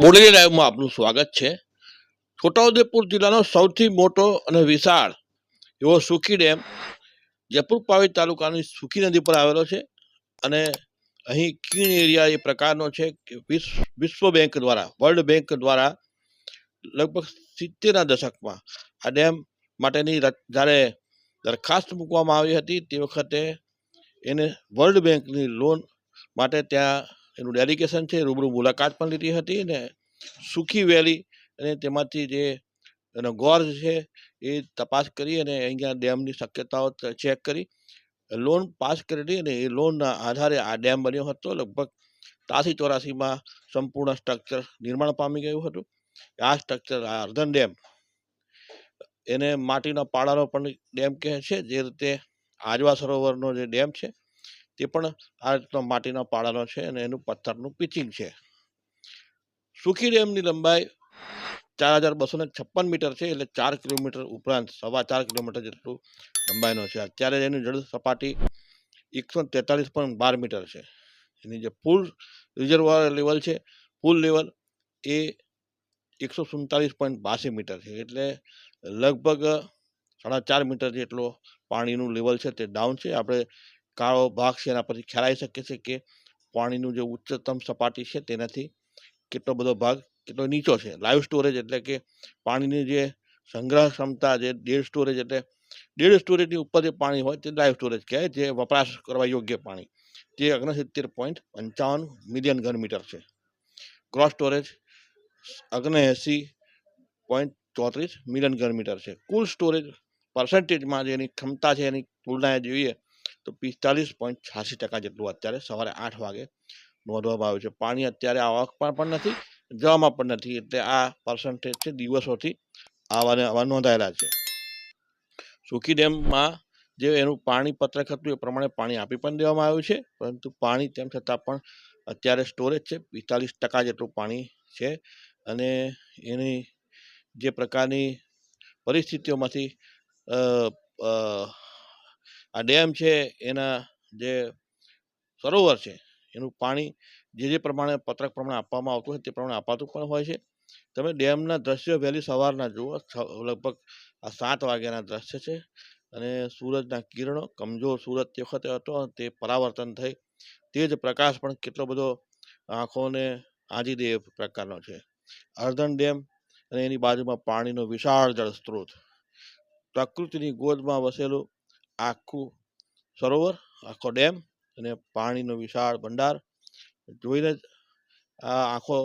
બોડેલી લાઈવમાં આપનું સ્વાગત છે. છોટાઉદેપુર જિલ્લાનો સૌથી મોટો અને વિશાળ એવો સુખી ડેમ જયપુર પાવી તાલુકાની સુખી નદી પર આવેલો છે અને અહીં કીણ એરિયા એ પ્રકારનો છે કે વિશ્વ બેંક દ્વારા, વર્લ્ડ બેંક દ્વારા લગભગ સિત્તેરના દશકમાં આ ડેમ માટેની જ્યારે દરખાસ્ત મૂકવામાં આવી હતી તે વખતે એને વર્લ્ડ બેંકની લોન માટે ત્યાં એનું ડેડિકેશન છે, રૂબરૂ મુલાકાત પણ લીધી હતી ને સુખી વેલી અને તેમાંથી જે એનો ગોર્જ છે એ તપાસ કરી અને અહીંયા ડેમની શક્યતાઓ ચેક કરી. લોન પાસ કરેલી અને એ લોનના આધારે આ ડેમ બન્યો હતો. લગભગ ત્યાંસી ચોરાસીમાં સંપૂર્ણ સ્ટ્રક્ચર નિર્માણ પામી ગયું હતું. આ સ્ટ્રક્ચર આ અર્ધન ડેમ. એને માટીના પાડાનો પણ ડેમ કહે છે. જે રીતે આજવા સરોવરનો જે ડેમ છે તે પણ આ રીતનો માટીના પાડાનો છે અને એનું પથ્થરનું પિચિંગ છે. સુખી ડેમની લંબાઈ ચાર હજાર બસો ને છપ્પન મીટર છે એટલે ચાર કિલોમીટર ઉપરાંત સવા ચાર કિલોમીટર જેટલું લંબાઈનો છે. અત્યારે એની જળ સપાટી એકસો તેતાલીસ પોઈન્ટ બાર મીટર છે. એની જે ફૂલ રિઝર્વર લેવલ છે ફૂલ લેવલ એ એકસો સુડતાલીસ પોઈન્ટ બાસી મીટર છે. એટલે લગભગ સાડા ચાર મીટર જેટલો પાણીનું લેવલ છે તે ડાઉન છે. આપણે કાળો ભાગ છે, એના પરથી ખ્યાલ શકે છે કે પાણીનું જે ઉચ્ચતમ સપાટી છે, તેનાથી કેટલો બધો ભાગ કેટલો નીચો છે. લાઈવ સ્ટોરેજ એટલે કે પાણીની જે સંગ્રહ ક્ષમતા જે ડેડ સ્ટોરેજ એટલે ડેડ સ્ટોરેજની ઉપર જે પાણી હોય તે લાઈવ સ્ટોરેજ કહેવાય, જે વપરાશ કરવા યોગ્ય પાણી. તે ઓગણસિત્તેર પોઈન્ટ પંચાવન મિલિયન ઘન મીટર છે. ક્રોસ સ્ટોરેજ ઓગણએંસી પોઈન્ટ ચોત્રીસ મિલિયન ઘન મીટર છે. કુલ સ્ટોરેજ પર્સન્ટેજમાં જેની ક્ષમતા છે, એની તુલનાએ જોઈએ તો પિસ્તાલીસ પોઈન્ટ છ્યાસી ટકા જેટલું અત્યારે સવારે આઠ વાગે નોંધવામાં આવ્યું છે. પાણી અત્યારે આવકમાં પણ નથી, જવામાં પણ નથી, એટલે આ પર્સન્ટેજ છે દિવસોથી આવાને આવા નોંધાયેલા છે. સુખી ડેમમાં જે એનું પાણી પત્રક હતું એ પ્રમાણે પાણી આપી પણ દેવામાં આવ્યું છે, પરંતુ પાણી તેમ છતાં પણ અત્યારે સ્ટોરેજ છે, પિસ્તાલીસ ટકા જેટલું પાણી છે અને એની જે પ્રકારની પરિસ્થિતિઓમાંથી આ ડેમ છે, એના જે સરોવર છે, એનું પાણી જે જે પ્રમાણે પત્રક પ્રમાણે આપવામાં આવતું હોય તે પ્રમાણે અપાતું પણ હોય છે. તમે ડેમના દ્રશ્ય વહેલી સવારના જુઓ લગભગ આ સાત વાગ્યાના દ્રશ્ય છે અને સૂરજના કિરણો, કમજોર સૂરજ તે વખતે હતો તે પરાવર્તન થઈ. તે જ પ્રકાશ પણ કેટલો બધો આંખોને આજી દે પ્રકારનો છે. અર્ધન ડેમ અને એની બાજુમાં પાણીનો વિશાળ જળ સ્ત્રોત પ્રકૃતિની ગોદમાં વસેલું આખું સરોવર આખો ડેમ અને પાણીનો વિશાળ ભંડાર. જોઈને જ આ આંખો